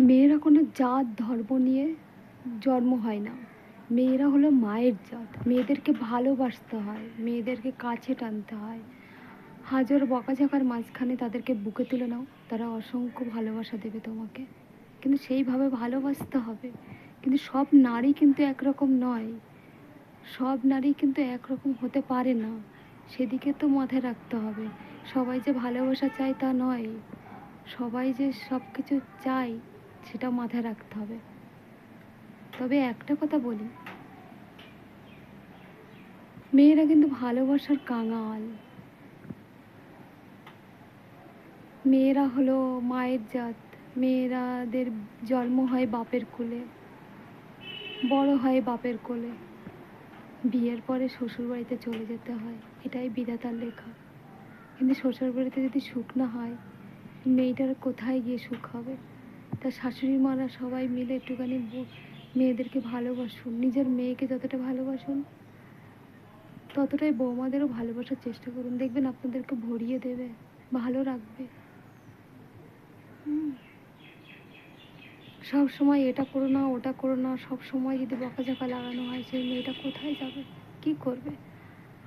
মেয়েরা কোনো জাত, ধর্ম নিয়ে জন্ম হয় না। মেয়েরা হলো মায়ের জাত। মেয়েদেরকে ভালোবাসতে হয়, মেয়েদেরকে কাছে টানতে হয়। হাজার বকাঝকার মাঝখানে তাদেরকে বুকে তুলে নাও, তারা অসংখ্য ভালোবাসা দেবে তোমাকে। কিন্তু সেইভাবে ভালোবাসতে হবে। কিন্তু সব নারী কিন্তু একরকম নয়। সব নারী কিন্তু একরকম হতে পারে না। সেদিকে তো মাথায় রাখতে হবে। সবাই যে ভালোবাসা চায় তা নয়। সবাই যে সব কিছু চায় সেটা মাথায় রাখতে হবে। তবে একটা কথা বলি। মেয়েরা কিন্তু ভালোবাসার কাঙাল। মেয়েরা হলো মায়ের জাত। মেয়েরাদের জন্ম হয় বাপের কোলে, বড় হয় বাপের কোলে। বিয়ের পরে শ্বশুরবাড়িতে চলে যেতে হয়, এটাই বিধাতার লেখা। কিন্তু শ্বশুরবাড়িতে যদি সুখ না হয়, মেয়েটার কোথায় গিয়ে সুখ হবে? তা শাশুড়ি মারা সবাই মিলে একটুখানি মেয়েদেরকে ভালোবাসুন, নিজের মেয়েকে যতটা ভালোবাসুন, ততটাই বৌমাদেরও ভালোবাসার চেষ্টা করুন। দেখবেন আপনাদেরকে ভরিয়ে দেবে, ভালো রাখবে। সব সময় এটা করো না, ওটা করো না সব সময় যদি বকাঝকা লাগানো হয়, সেই মেয়েটা কোথায় যাবে? কি করবে?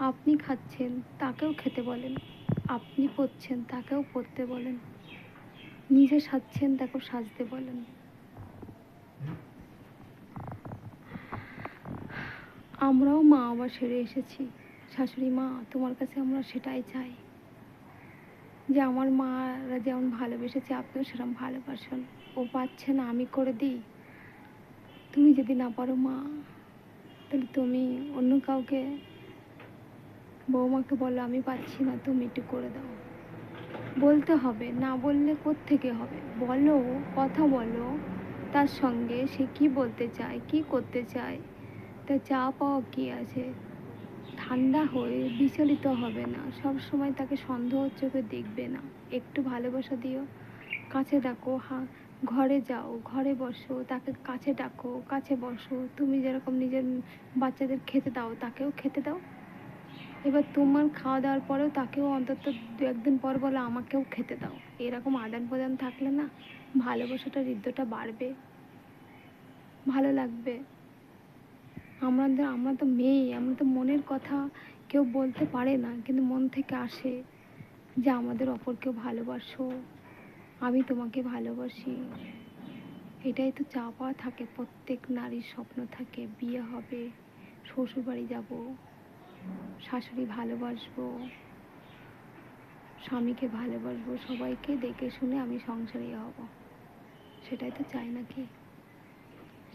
আপনি খাচ্ছেন, তাকেও খেতে বলেন। আপনি পরছেন তাকেও পরতে বলেন। নিজে সাজছেন তাকেও সাজতে বলেন। আমরাও মা আবার সেরে এসেছি। শাশুড়ি মা, তোমার কাছে আমরা সেটাই চাই। যে আমার মারা যেমন ভালোবেসেছে, আপনিও সেরকম ভালোবাসুন। ও পাচ্ছে না, আমি করে দিই। তুমি যদি না পারো মা, তাহলে তুমি অন্য কাউকে, বৌমাকে বলো, আমি পাচ্ছি না, তুমি একটু করে দাও। বলতে হবে, না বললে থেকে হবে? বলো, কথা বলো। তার সঙ্গে সে কি বলতে চায়, কি করতে চায়? তা চা পাওয়া কি আছে? ঠান্ডা হয়ে বিচলিত হবে না। সব সময় তাকে সন্দেহ চোখে দেখবে না। একটু ভালোবাসা দিও। কাছে ডাকো, হা, ঘরে যাও, ঘরে বসো, তাকে কাছে ডাকো, কাছে বসো। তুমি যেরকম নিজের বাচ্চাদের খেতে দাও, তাকেও খেতে দাও। এবার তোমার খাওয়া দাওয়ার পরেও তাকেও অন্তত দু একদিন পর বলো, আমাকেও খেতে দাও। এরকম আদান প্রদান থাকলে না ভালোবাসাটা, হৃদয়টা বাড়বে। ভালো লাগবে। আমাদের আমরা তো মেয়ে, আমরা তো মনের কথা কেউ বলতে পারে না, কিন্তু মন থেকে আসে যে আমাদের অপর কেউ ভালোবাসো। আমি তোমাকে ভালোবাসি। এটাই তো চা পাওয়া থাকে, প্রত্যেক নারীর স্বপ্ন থাকে, বিয়ে হবে, শ্বশুরবাড়ি যাব। শাশুড়ি ভালোবাসবো, স্বামীকে ভালোবাসবো, সবাইকে দেখে শুনে আমি সংসারী হব। সেটাই তো চাই নাকি?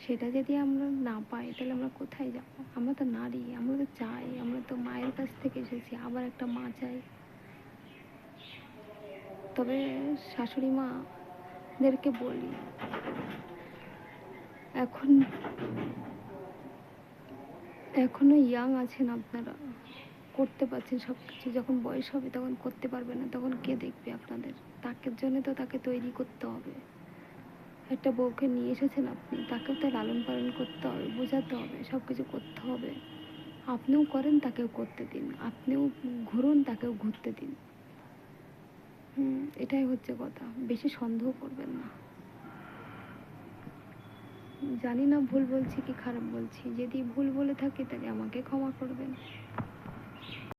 সেটা যদি আমরা না পাই, তাহলে আমরা কোথায় যাব? আমরা তো নারী, আমরা তো চাই, আমরা তো মায়ের কাছ থেকে এসেছি, আবার একটা মা চাই। তবে শাশুড়ি মাদেরকে বলি, এখন এখনও ইয়াং আছেন আপনারা? করতে পারছেন সব কিছু যখন বয়স হবে তখন করতে পারবে না, তখন কে দেখবে আপনাদের? তাকে জন্য তো তাকে তৈরি করতে হবে। একটা বউকে নিয়ে এসেছেন আপনি, তাকেও তো লালন পালন করতে হবে, বোঝাতে হবে সব কিছু করতে হবে। আপনিও করেন, তাকেও করতে দিন। আপনিও ঘুরুন, তাকেও ঘুরতে দিন। হুম, এটাই হচ্ছে কথা। বেশি সন্দেহ করবেন না। জানি না, ভুল বলছি কি খারাপ বলছি। যদি ভুল বলে থাকি তাহলে আমাকে ক্ষমা করবেন।